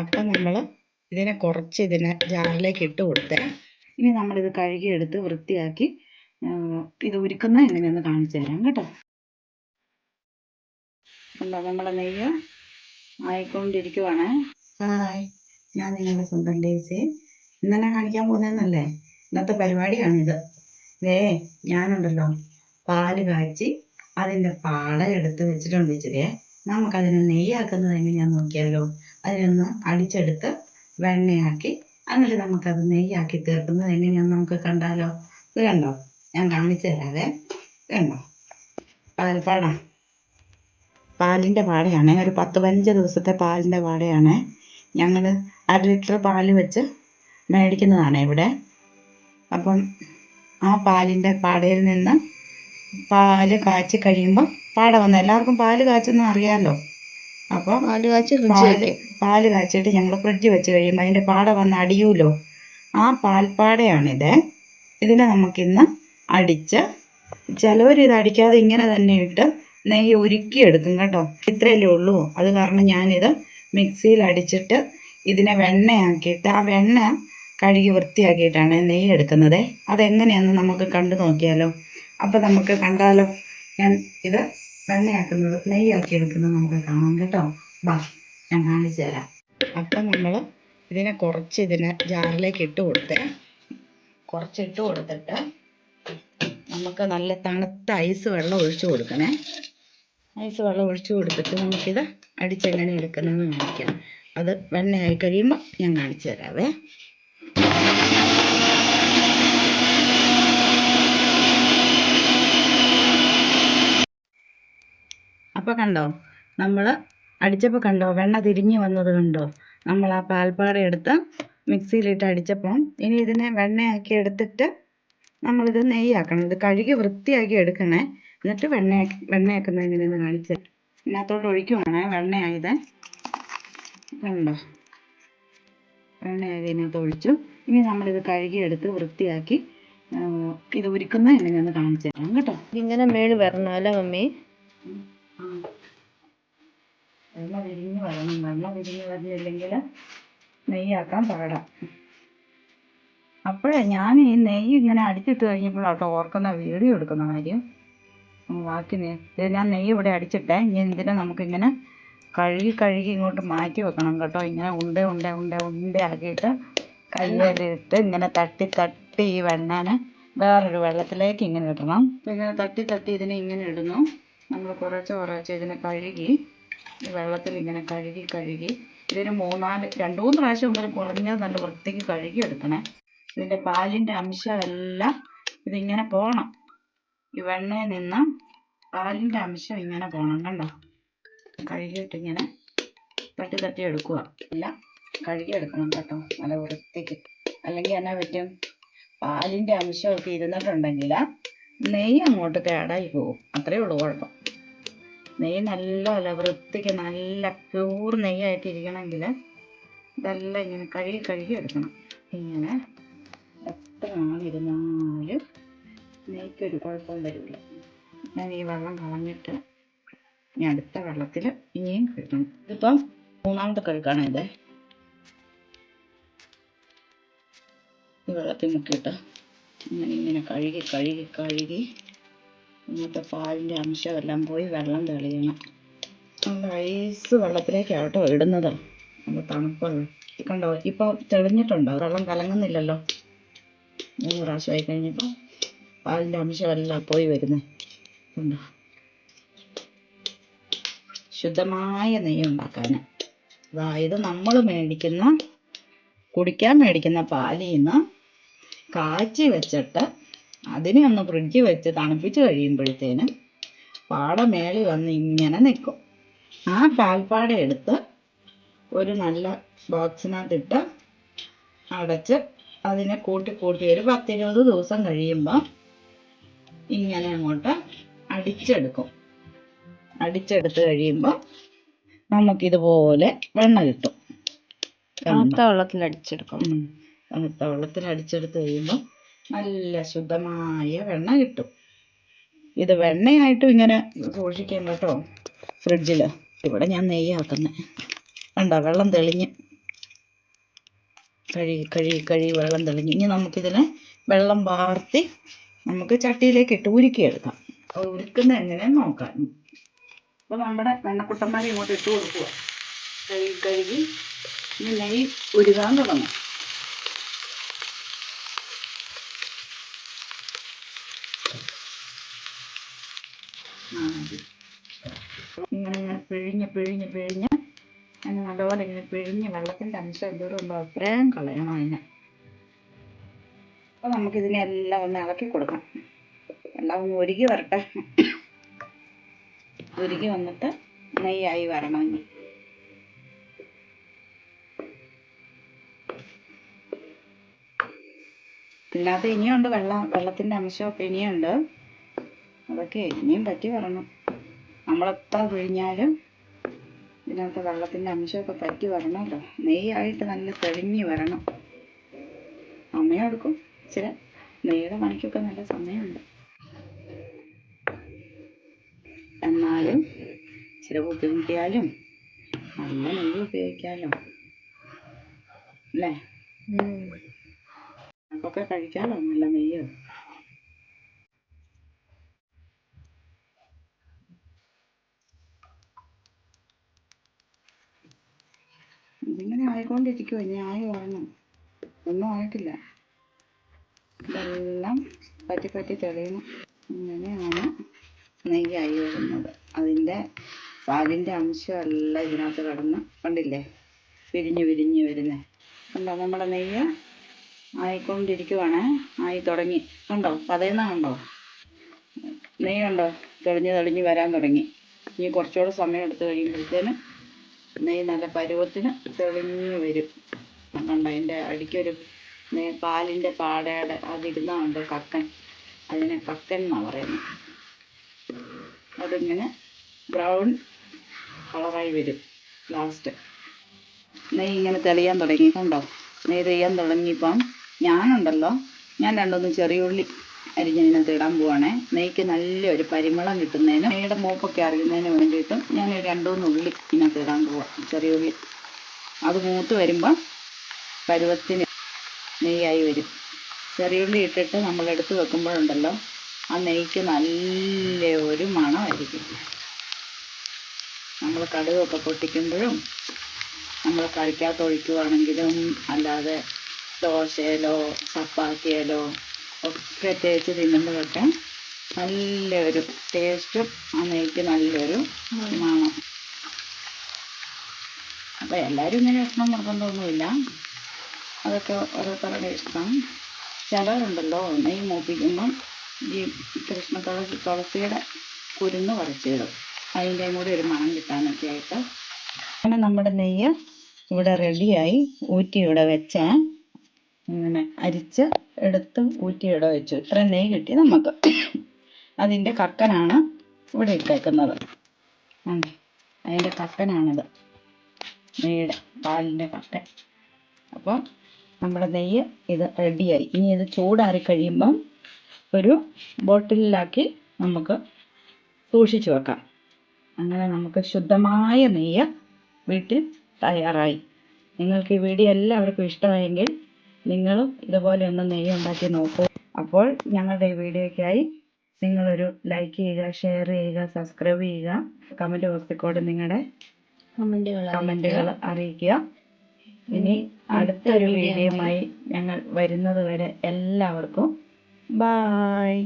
അപ്പം നമ്മൾ ഇതിനെ കുറച്ച് ഇതിനെ ജാറിലേക്ക് ഇട്ട് കൊടുത്തേ. ഇനി നമ്മളിത് കഴുകിയെടുത്ത് വൃത്തിയാക്കി ഇത് ഉരുക്കുന്ന എങ്ങനെയെന്ന് കാണിച്ചു തരാം കേട്ടോ. കണ്ടോ നമ്മളെ നെയ്യ് ആയിക്കൊണ്ടിരിക്കുവാണ്. ഹായ് ഞാൻ നിങ്ങളുടെ സ്വന്തം ഡേസി ഇന്നലെ കാണിക്കാൻ പോകുന്നതെന്നല്ലേ? ഇന്നത്തെ പരിപാടിയാണിത്. ദേ ഞാനുണ്ടല്ലോ പാൽ കാച്ചി അതിന്റെ പാട എടുത്ത് വെച്ചിട്ടുണ്ട് ഇച്ചിരിയെ. നമുക്കതിനെ നെയ്യാക്കുന്നത് എങ്ങനെയാന്ന് നോക്കിയാലോ? അതിനൊന്ന് അടിച്ചെടുത്ത് വെണ്ണയാക്കി എന്നിട്ട് നമുക്കത് നെയ്യാക്കി തീർക്കുന്നത് എങ്ങനെയാന്ന് നമുക്ക് കണ്ടാലോ? ഇത് കണ്ടോ? ഞാൻ കാണിച്ചു തരാതെ കണ്ടോ? പാൽപ്പാട പാലിന്റെ പാടയാണ്. ഒരു പത്ത് പതിനഞ്ച് ദിവസത്തെ പാലിന്റെ പാടയാണ്. ഞങ്ങൾ അര ലിറ്റർ പാൽ വെച്ച് മേടിക്കുന്നതാണ് ഇവിടെ. അപ്പം ആ പാലിന്റെ പാടയിൽ നിന്ന് പാൽ കാച്ചി കഴിയുമ്പോൾ പാട വന്ന്. എല്ലാവർക്കും പാൽ കാച്ചെന്ന് അറിയാമല്ലോ അപ്പോൾ പാൽ കാച്ചി ഫ്രിഡ്ജ് പാൽ വെക്കും പാൽ കാച്ചിട്ട് ഞങ്ങൾ ഫ്രിഡ്ജ് വെച്ച് കഴിയുമ്പോൾ അതിന്റെ പാട വന്ന് അടിയൂലോ? ആ പാൽപ്പാടയാണിത്. ഇതിനെ നമുക്കിന്ന് അടിച്ച് ചിലവർ ഇത് അടിക്കാതെ ഇങ്ങനെ തന്നെ ഇട്ട് നെയ്യ് ഉരുക്കിയെടുക്കും കേട്ടോ. ഇത്രയല്ലേ ഉള്ളൂ. അത് കാരണം ഞാനിത് മിക്സിയിൽ അടിച്ചിട്ട് ഇതിനെ വെണ്ണയാക്കിയിട്ട് ആ വെണ്ണ കഴുകി വൃത്തിയാക്കിയിട്ടാണ് നെയ്യ് എടുക്കുന്നത്. അതെങ്ങനെയാണെന്ന് നമുക്ക് കണ്ടു നോക്കിയാലോ. അപ്പോൾ നമുക്ക് കണ്ടാലോ. ഞാൻ ഇത് വെണ്ണയാക്കുന്നത് നെയ്യാക്കി എടുക്കുന്നത് നമുക്ക് കാണാം കേട്ടോ. ബാ ഞാൻ കാണിച്ചു തരാം. അപ്പം നമ്മൾ ഇതിനെ കുറച്ച് ഇതിനെ ജാറിലേക്ക് ഇട്ട് കൊടുത്തേ. കുറച്ച് ഇട്ട് കൊടുത്തിട്ട് നമുക്ക് നല്ല തണുത്ത ഐസ് വെള്ളം ഒഴിച്ചു കൊടുക്കണേ. ഐസ് വെള്ളം ഒഴിച്ചു കൊടുത്തിട്ട് നമുക്കിത് അടിച്ചെങ്ങനെ എടുക്കുന്നതെന്ന് കാണിക്കാം. അത് വെണ്ണയായി കഴിയുമ്പോൾ ഞാൻ കാണിച്ചു തരാവേ. അപ്പോൾ കണ്ടോ? നമ്മൾ അടിച്ചപ്പോൾ കണ്ടോ? വെണ്ണ തിരിഞ്ഞു വന്നത് കണ്ടോ? നമ്മൾ ആ പാൽപ്പാട എടുത്ത് മിക്സിയിലിട്ട് അടിച്ചപ്പം ഇനി ഇതിനെ വെണ്ണയാക്കി എടുത്തിട്ട് നമ്മളിത് നെയ്യാക്കണം. ഇത് കഴുകി വൃത്തിയാക്കി എടുക്കണേ. എന്നിട്ട് വെണ്ണയാക്കി വെണ്ണയാക്കുന്നത് എങ്ങനെയെന്ന് കാണിച്ച് ഇതിനകത്തോട്ട് ഒഴിക്കുവാണ് വെണ്ണയായത്. കണ്ടോ? വെണ്ണയായത് ഇതിനകത്ത് ഒഴിച്ചു. ഇനി നമ്മളിത് കഴുകിയെടുത്ത് വൃത്തിയാക്കി ഇത് ഉരുക്കുന്ന എങ്ങനെയാന്ന് കാണിച്ചു തരാം. കേട്ടോ? ഇങ്ങനെ മേൾ വരണം അല്ലേ മമ്മി? ആ. വെണ്ണ വിരിഞ്ഞ് വരണം. വെണ്ണ വിരിഞ്ഞ് വരുന്നില്ലെങ്കിൽ നെയ്യാക്കാൻ പാടാം. അപ്പോഴേ ഞാൻ ഈ നെയ്യ് ഇങ്ങനെ അടിച്ചിട്ട് കഴിഞ്ഞപ്പോഴാട്ടോ ഓർക്കുന്ന വീഡിയോ എടുക്കുന്ന കാര്യം. ബാക്കി നെയ്യ് ഞാൻ നെയ്യ് ഇവിടെ അടിച്ചിട്ടേ. ഇനി എന്തിനാ നമുക്കിങ്ങനെ കഴുകി കഴുകി ഇങ്ങോട്ട് മാറ്റി വെക്കണം കേട്ടോ. ഇങ്ങനെ ഉണ്ട ഉണ്ട ഉണ്ട ആക്കിയിട്ട് കയ്യിലിട്ട് ഇങ്ങനെ തട്ടി തട്ടി ഈ വെണ്ണനെ വേറൊരു വെള്ളത്തിലേക്ക് ഇങ്ങനെ ഇടണം. ഇങ്ങനെ തട്ടി തട്ടി ഇതിനെ ഇങ്ങനെ ഇടുന്നു. നമ്മൾ കുറച്ച് കുറച്ച് ഇതിനെ കഴുകി വെള്ളത്തിൽ ഇങ്ങനെ കഴുകി കഴുകി. ഇതിന് മൂന്നാൽ രണ്ട് മൂന്ന് പ്രാവശ്യം മുതൽ കുറഞ്ഞത് നല്ല വൃത്തിക്ക് കഴുകി എടുക്കണേ. ഇതിന്റെ പാലിന്റെ അംശമെല്ലാം ഇതിങ്ങനെ പോകണം ഈ വെണ്ണയിൽ നിന്ന് പാലിന്റെ അംശം ഇങ്ങനെ പോകണം കണ്ടോ? കഴുകിയിട്ട് ഇങ്ങനെ തട്ടി തട്ടി എടുക്കുക. എല്ലാം കഴുകി എടുക്കണം കേട്ടോ നല്ല വൃത്തിക്ക്. അല്ലെങ്കിൽ എന്നാ പറ്റും? പാലിന്റെ അംശമൊക്കെ ഇരുന്നിട്ടുണ്ടെങ്കിൽ നെയ്യ് അങ്ങോട്ട് കേടായി പോകും അത്രേ ഉള്ളൂ കുഴപ്പം. നെയ്യ് നല്ല വൃത്തിക്ക് നല്ല പ്യൂർ നെയ്യായിട്ടിരിക്കണമെങ്കിൽ ഇതെല്ലാം ഇങ്ങനെ കഴുകി കഴുകി എടുക്കണം. ഇങ്ങനെ എത്ര നാളിരുന്നാലും നെയ്ക്കൊരു കുഴപ്പം വരില്ല. ഞാൻ ഈ വെള്ളം കളഞ്ഞിട്ട് ഇനി അടുത്ത വെള്ളത്തിൽ ഇനിയും കഴുകണം. ഇതിപ്പം മൂന്നാമത്തെ കഴുകാണ് ഇത്. ഈ വെള്ളത്തിൽ മുക്കിയിട്ട്. ഇങ്ങനെ ഇങ്ങനെ കഴുകി കഴുകി കഴുകി. ഇന്നത്തെ പാലിന്റെ അംശമെല്ലാം പോയി വെള്ളം തെളിയണം. നമ്മൾ ഐസ് വെള്ളത്തിലേക്കാട്ടോ ഇടുന്നത്. നമ്മൾ തണുപ്പുള്ള കണ്ടോ? ഇപ്പോൾ തെളിഞ്ഞിട്ടുണ്ടോ? വെള്ളം കലങ്ങുന്നില്ലല്ലോ. മൂന്ന് പ്രാവശ്യമായി കഴിഞ്ഞപ്പോൾ പാലിന്റെ അംശമെല്ലാം പോയി വരുന്നത് കണ്ടോ? ശുദ്ധമായ നെയ്യ് ഉണ്ടാക്കാൻ അതായത് നമ്മൾ മേടിക്കുന്ന കുടിക്കാൻ മേടിക്കുന്ന പാലിൽ നിന്ന് കാച്ചി വെച്ചിട്ട് അതിനെ ഒന്ന് ഫ്രിഡ്ജിൽ വെച്ച് തണുപ്പിച്ച് കഴിയുമ്പോഴത്തേനും പാട മേളിൽ വന്ന് ഇങ്ങനെ നിൽക്കും. ആ പാൽപ്പാട എടുത്ത് ഒരു നല്ല ബോക്സിനകത്തിട്ട് അടച്ച് അതിനെ കൂട്ടി കൂട്ടി ഒരു പത്തിരുപത് ദിവസം കഴിയുമ്പോൾ ഇങ്ങനെ അങ്ങോട്ട് അടിച്ചെടുക്കും. അടിച്ചെടുത്ത് കഴിയുമ്പോൾ നമുക്കിതുപോലെ വെണ്ണ കിട്ടും. വെള്ളത്തിൽ അടിച്ചെടുക്കണം ഉം. തണുത്ത വെള്ളത്തിൽ അടിച്ചെടുത്ത് കഴിയുമ്പോൾ നല്ല ശുദ്ധമായ വെണ്ണ കിട്ടും. ഇത് വെണ്ണയായിട്ടും ഇങ്ങനെ സൂക്ഷിക്കാം കേട്ടോ ഫ്രിഡ്ജിൽ ഇവിടെ ഞാൻ നെയ്യാക്കുന്നത് കണ്ടോ വെള്ളം തെളിഞ്ഞ്. കഴുകി കഴുകി കഴുകി വെള്ളം തെളിഞ്ഞ്. ഇനി നമുക്കിതിനെ വെള്ളം വാർത്തി നമുക്ക് ചട്ടിയിലേക്ക് ഇട്ട് ഉരുക്കിയെടുക്കാം. അത് ഉരുക്കുന്നത് എങ്ങനെയെന്ന് നോക്കാം. അപ്പോൾ നമ്മുടെ വെണ്ണക്കുട്ടന്മാരെ ഇങ്ങോട്ട് ഇട്ട് കൊടുക്കുക കഴുകി കഴുകി. ഇനി നെയ്യ് ഉരുകാൻ തുടങ്ങും. മതി. ഇങ്ങനെ ഇങ്ങനെ പിഴിഞ്ഞ് പിഴിഞ്ഞ് പിഴിഞ്ഞ്. അങ്ങനെ നല്ലപോലെ ഇങ്ങനെ പിഴിഞ്ഞ് വെള്ളത്തിന്റെ അംശം എന്തോരം അത്രയും കളയണം അതിനെ. അപ്പോൾ നമുക്കിതിനെ എല്ലാം ഒന്ന് ഇളക്കി കൊടുക്കാം. എല്ലാം ഒന്ന് ഒരുക്കി വരട്ടെ. ഉരുകി വന്നിട്ട് നെയ്യായി വരണം ഇനി. ഇതിനകത്ത് ഇനിയുണ്ട് വെള്ളം വെള്ളത്തിന്റെ അംശമൊക്കെ ഇനിയുണ്ട്. അതൊക്കെ ഇനിയും പറ്റി വരണം. നമ്മളെത്ര പിഴിഞ്ഞാലും ഇതിനകത്ത് വെള്ളത്തിന്റെ അംശമൊക്കെ പറ്റി വരണമല്ലോ. നെയ്യായിട്ട് നല്ല തെളിഞ്ഞ് വരണം. സമയം എടുക്കും. ഇച്ചിരി നെയ്യുടെ പണിക്കൊക്കെ നല്ല സമയമുണ്ട്. എന്നാലും ഇച്ചിരി ബുദ്ധിമുട്ടിയാലും നല്ല നെയ്യ് ഉപയോഗിക്കാമല്ലോ. അല്ലേ? നമുക്കൊക്കെ കഴിക്കാമല്ലോ നല്ല നെയ്യ്. ഇതിങ്ങനെ ആയിക്കൊണ്ടിരിക്കുമോ ഇനി ഒന്നും ആയിട്ടില്ല. ഇതെല്ലാം പറ്റി പറ്റി തെളിയണം ഇങ്ങനെയാണ് നെയ്യായി വരുന്നത് അതിന്റെ പാലിന്റെ അംശമെല്ലാം ഇതിനകത്ത് കിടന്ന് കണ്ടില്ലേ? വിരിഞ്ഞ് വിരിഞ്ഞ് വരുന്നത് കണ്ടോ? നമ്മുടെ നെയ്യ് ആയിക്കൊണ്ടിരിക്കുവാണ്. ആയി തുടങ്ങി. കണ്ടോ? പതയുന്ന കണ്ടോ? നെയ്യ് കണ്ടോ? തെളിഞ്ഞ് തെളിഞ്ഞ് വരാൻ തുടങ്ങി. ഇനി കുറച്ചുകൂടെ സമയം എടുത്ത് കഴിയുമ്പോഴത്തേന് നെയ്യ് നല്ല പരുവത്തിന് തെളിഞ്ഞു വരും. കണ്ടോ അതിന്റെ അടിക്കൊരു പാലിന്റെ പാടയുടെ അതിരുന്നുണ്ട് കക്കൻ? അതിനെ കക്കൻ എന്നാണ് പറയുന്നത് അതിങ്ങനെ ബ്രൗൺ കളറായി വരും ലാസ്റ്റ്. നെയ്യ് ഇങ്ങനെ തെളിയാൻ തുടങ്ങി. കണ്ടോ? നെയ്യ് തെളിയാൻ തുടങ്ങിയപ്പം ഞാനുണ്ടല്ലോ ഞാൻ രണ്ടൊന്ന് ചെറിയ ഉള്ളി അരിഞ്ഞതിനകത്ത് ഇടാൻ പോവാണേ. നെയ്ക്ക് നല്ലൊരു പരിമളം കിട്ടുന്നതിന് നെയ്യുടെ മൂപ്പൊക്കെ അറിയുന്നതിന് വേണ്ടിയിട്ടും ഞാൻ രണ്ട് മൂന്ന് ഉള്ളി ഇതിനകത്ത് ഇടാൻ പോവാം. ചെറിയ ഉള്ളി. അത് മൂത്ത് വരുമ്പം പരുവത്തിന് നെയ്യായി വരും. ചെറിയ ഉള്ളി ഇട്ടിട്ട് നമ്മൾ എടുത്ത് വെക്കുമ്പോഴുണ്ടല്ലോ ആ നെയ്ക്ക് നല്ല ഒരു മണമായിരിക്കും. നമ്മൾ കടുകൊക്കെ പൊട്ടിക്കുമ്പോഴും നമ്മൾ കറിക്കകത്ത് ഒഴിക്കുവാണെങ്കിലും അല്ലാതെ ദോശയിലോ ചപ്പാത്തിയിലോ ഒക്കെ തേച്ച് തിന്നുമ്പോഴൊക്കെ നല്ലൊരു ടേസ്റ്റും ആ നെയ്ക്ക് നല്ലൊരു മണം. അപ്പോൾ എല്ലാവരും ഇങ്ങനെ ഇഷ്ടം നിർബന്ധമൊന്നുമില്ല. അതൊക്കെ ഓരോരുത്തരുടെ ഇഷ്ടം. ചിലരുണ്ടല്ലോ നെയ് മൂപ്പിക്കുമ്പം ഈ കൃഷ്ണ തുളസി തുളസിയുടെ കുരുന്ന് കുറച്ചിടും അതിന്റെയും കൂടി ഒരു മണം കിട്ടാനൊക്കെ ആയിട്ട്. അങ്ങനെ നമ്മുടെ നെയ്യ് ഇവിടെ റെഡിയായി ഊറ്റി ഇവിടെ വെച്ച് ഇങ്ങനെ അരിച്ച് എടുത്ത് ഊറ്റി ഇട വെച്ചു. ഇത്ര നെയ്യ് കിട്ടി നമുക്ക്. അതിന്റെ കക്കനാണ് ഇവിടെ ഇട്ടേക്കുന്നത്. അതിന്റെ കക്കനാണിത് നെയ്യുടെ പാലിന്റെ കക്കൻ അപ്പോൾ നമ്മുടെ നെയ്യ് ഇത് റെഡിയായി. ഇനി ഇത് ചൂടാറി കഴിയുമ്പം ഒരു ബോട്ടിലിലാക്കി നമുക്ക് സൂക്ഷിച്ചു വെക്കാം. അങ്ങനെ നമുക്ക് ശുദ്ധമായ നെയ്യ് വീട്ടിൽ തയ്യാറായി. നിങ്ങൾക്ക് ഈ വീഡിയോ എല്ലാവർക്കും ഇഷ്ടമായെങ്കിൽ നിങ്ങളും ഇതുപോലെ ഒന്ന് നെയ്യ് ഉണ്ടാക്കി നോക്കൂ. അപ്പോൾ ഞങ്ങളുടെ ഈ വീഡിയോയ്ക്കായി നിങ്ങളൊരു ലൈക്ക് ചെയ്യുക ഷെയർ ചെയ്യുക സബ്സ്ക്രൈബ് ചെയ്യുക കമന്റ് ബോക്സിൽ കൂടെ നിങ്ങളുടെ കമന്റുകൾ അറിയിക്കുക. ഇനി അടുത്തൊരു വീഡിയോയുമായി ഞങ്ങൾ വരുന്നത് വരെ എല്ലാവർക്കും ബായ്